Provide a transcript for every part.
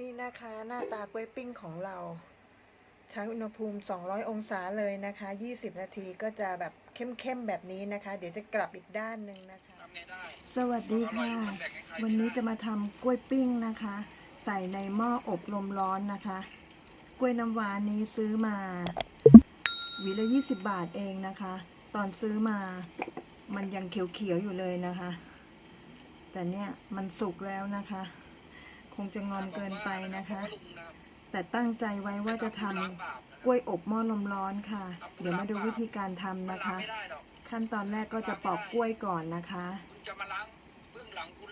นี่นะคะหน้าตากล้วยปิ้งของเรา ใช้อุณหภูมิ 200 องศาเลยนะคะ 20 นาทีก็จะแบบเข้มๆแบบนี้นะคะ เดี๋ยวจะกลับอีกด้านหนึ่งนะคะทำไงได้สวัสดีค่ะ วันนี้จะมาทำกล้วยปิ้งนะคะ ใส่ในหม้ออบลมร้อนนะคะ กล้วยน้ำว้านี้ซื้อมาหวีละ 20 บาทเองนะคะ ตอนซื้อมามันยังเขียวๆอยู่เลยนะคะ แต่เนี่ยมันสุกแล้วนะคะค งจะงอมเกินไปนะคะ แต่ตั้งใจไว้ว่าจะทำกล้วยอบหม้อลมร้อนค่ะ เดี๋ยวมาดูวิธีการทำนะคะ ขั้นตอนแรกก็จะปอกกล้วยก่อนนะคะคุณจะมาล้างเบื้องหลังคุณ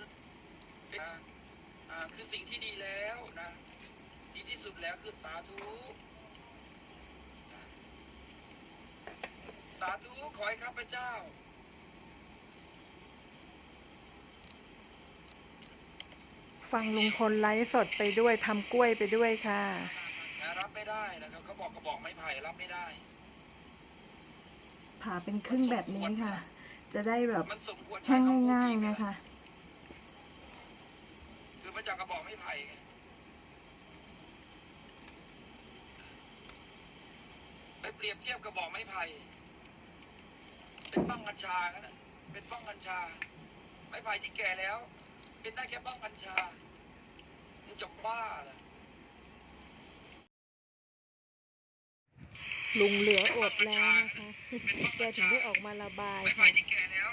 คือสิ่งที่ดีแล้วนะดีที่สุดแล้วคือสาธุสาธุขอให้ข้าพเจ้า ฟังลุงพลไลฟ์สดไปด้วยทำกล้วยไปด้วยค่ะนะรับไม่ได้นะครับเขาบอกกระบอกไม้ไผ่รับไม่ได้ ผ่าเป็นครึ่งแบบนี้ค่ะ จะได้แบบมันสมควรแห้งง่ายๆนะคะคือมาจากกระบอกไม้ไผ่ไงไปเปรียบเทียบกระบอกไม้ไผ่เป็นบ้องกัญชากันนะเป็นบ้องกัญชา ไม้ไผ่ที่แก่แล้ว เป็นได้แค่บ้องกัญชามึง จะบ้าเหรอลุงเหลืออดแล้วนะคะ แกถึงได้ออกมาระบายไม้ค่ะ ไผ่ที่แก่แล้ว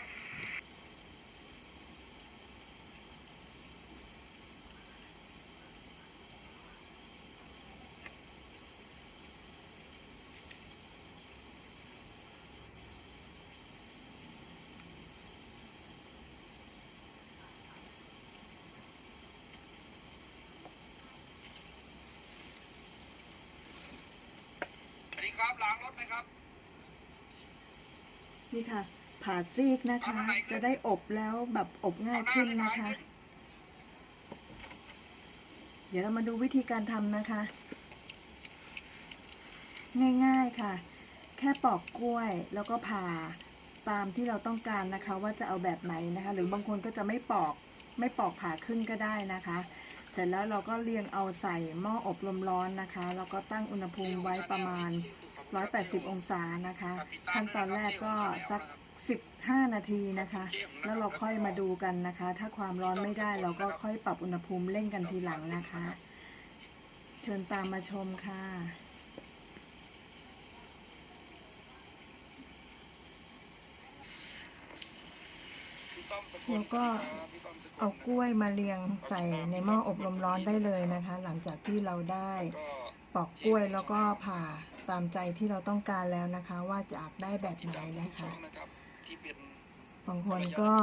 สวัสดี ครับล้างรถไหมครับ นี่ค่ะ ผ่าซีกนะคะ จะได้อบแล้วแบบอบง่ายขึ้นนะคะ เดี๋ยวเรามาดูวิธีการทำนะคะ ง่ายๆค่ะ แค่ปอกกล้วยแล้วก็ผ่าตามที่เราต้องการนะคะ ว่าจะเอาแบบไหนนะคะ หรือบางคนก็จะไม่ปอกไม่ปอกผ่าครึ่งก็ได้นะคะ เสร็จแล้วเราก็เรียงเอาใส่หม้ออบลมร้อนนะคะ แล้วก็ตั้งอุณหภูมิไว้ประมาณ 180 องศานะคะ ขั้นตอนแรกก็สัก 15 นาทีนะคะ แล้วเราค่อยมาดูกันนะคะ ถ้าความร้อนไม่ได้เราก็ค่อยปรับอุณหภูมิเร่งกันทีหลังนะคะ เชิญตามมาชมค่ะแล้วก็เอากล้วยมาเรียงใส่ในหม้ออบลมร้อนได้เลยนะคะ หลังจากที่เราได้ ปอกกล้วยแล้วก็ผ่าตามใจที่เราต้องการแล้วนะคะ ว่าจะอยากได้แบบไหนนะคะบางคนก็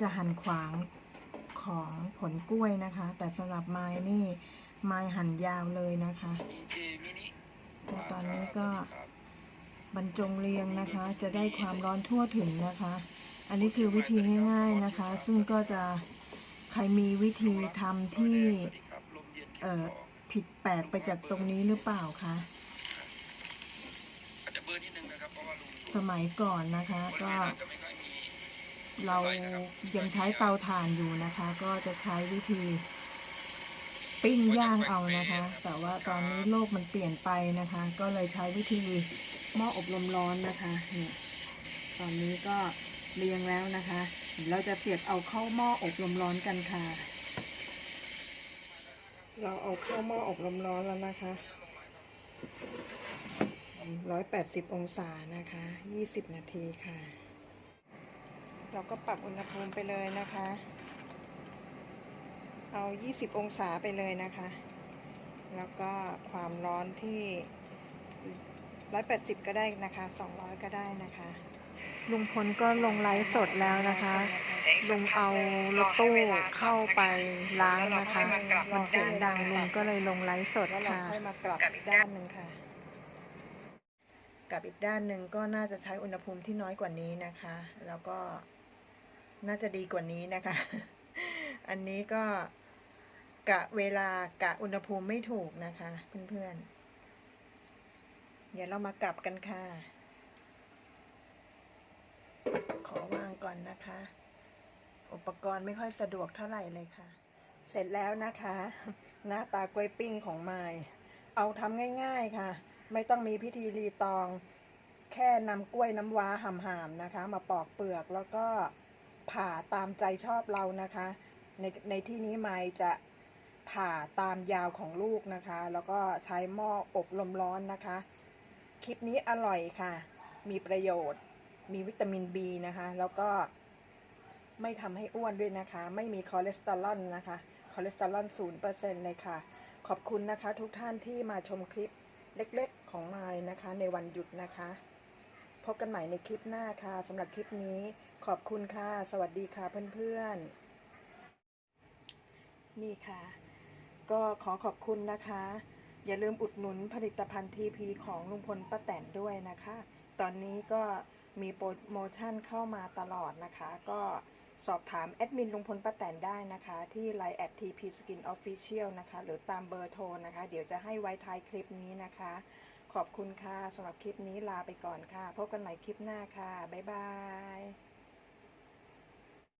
จะหั่นขวางของผลกล้วยนะคะ แต่สำหรับไม้นี่ไม้หั่นยาวเลยนะคะแต่ตอนนี้ก็บรรจงเรียงนะคะ จะได้ความร้อนทั่วถึงนะคะ อันนี้คือวิธีง่าย ๆนะคะ ซึ่งก็จะใครมีวิธีทำที่เอ่อ ผิดแปลกไปจากตรงนี้หรือเปล่าคะอาจจะเบอร์นิดนึงนะครับเพราะว่าลุงสมัยก่อนนะคะก็จะไม่ค่อยมีเรายังใช้เตาถ่านอยู่นะคะ ก็จะใช้วิธี ปิ้งย่างเอานะคะ แต่ว่าตอนนี้โลกมันเปลี่ยนไปนะคะ ก็เลยใช้วิธีหม้ออบลมร้อนนะคะเนี่ยตอนนี้ก็เรียงแล้วนะคะ เราจะเสียบเอาเข้าหม้ออบลมร้อนกันค่ะ เราเอาเข้าหม้ออบลมร้อนแล้วนะคะร้อยแปดสิบองศานะคะยี่สิบนาทีค่ะ เราก็ปรับอุณหภูมิไปเลยนะคะ เอา20องศาไปเลยนะคะ แล้วก็ความร้อนที่180ก็ได้นะคะ200ก็ได้นะคะ ลุงพลก็ลงไลฟ์สดแล้วนะคะลุงเอารถตู้เข้าไปล้างนะคะมันเสียงดังลุงก็เลยลงไลฟ์สดค่ะค่อยมากลับอีกด้านหนึ่งค่ะกับอีกด้านหนึ่งก็น่าจะใช้อุณหภูมิที่น้อยกว่านี้นะคะ แล้วก็น่าจะดีกว่านี้นะคะ อันนี้ก็กะเวลากะอุณหภูมิไม่ถูกนะคะ เพื่อนๆ เดี๋ยวเรามากลับกันค่ะ ขอวางก่อนนะคะ อุปกรณ์ไม่ค่อยสะดวกเท่าไหร่เลยค่ะ เสร็จแล้วนะคะ หน้าตากล้วยปิ้งของไมายเอาทำง่ายๆค่ะ ไม่ต้องมีพิธีรีตอง แค่นำกล้วยน้ำว้าห่ามๆนะคะ มาปอกเปลือกแล้วก็ผ่าตามใจชอบเรานะคะ ในในที่นี้ไมายจะผ่าตามยาวของลูกนะคะ แล้วก็ใช้หม้ออบลมร้อนนะคะ คลิปนี้อร่อยค่ะ มีประโยชน์ มีวิตามิน B นะคะ แล้วก็ไม่ทำให้อ้วนด้วยนะคะ ไม่มีคอเลสเตอรอลนะคะ คอเลสเตอรอล0%เลยค่ะ ขอบคุณนะคะทุกท่านที่มาชมคลิปเล็กๆของมายนะคะ ในวันหยุดนะคะ พบกันใหม่ในคลิปหน้าค่ะสำหรับคลิปนี้ขอบคุณค่ะ สวัสดีค่ะเพื่อนๆ นี่ค่ะ ก็ขอขอบคุณนะคะ อย่าลืมอุดหนุนผลิตภัณฑ์ทีพีของลุงพลป้าแตนด้วยนะคะ ตอนนี้ก็ มีโปรโมชั่นเข้ามาตลอดนะคะ ก็สอบถามแอดมินลุงพลป้าแตนได้นะคะ ที่ Line แอด TP Skin Official นะคะ หรือตามเบอร์โทรนะคะ เดี๋ยวจะให้ไว้ท้ายคลิปนี้นะคะ ขอบคุณค่ะสำหรับคลิปนี้ลาไปก่อนค่ะ พบกันใหม่คลิปหน้าค่ะ บ๊ายบาย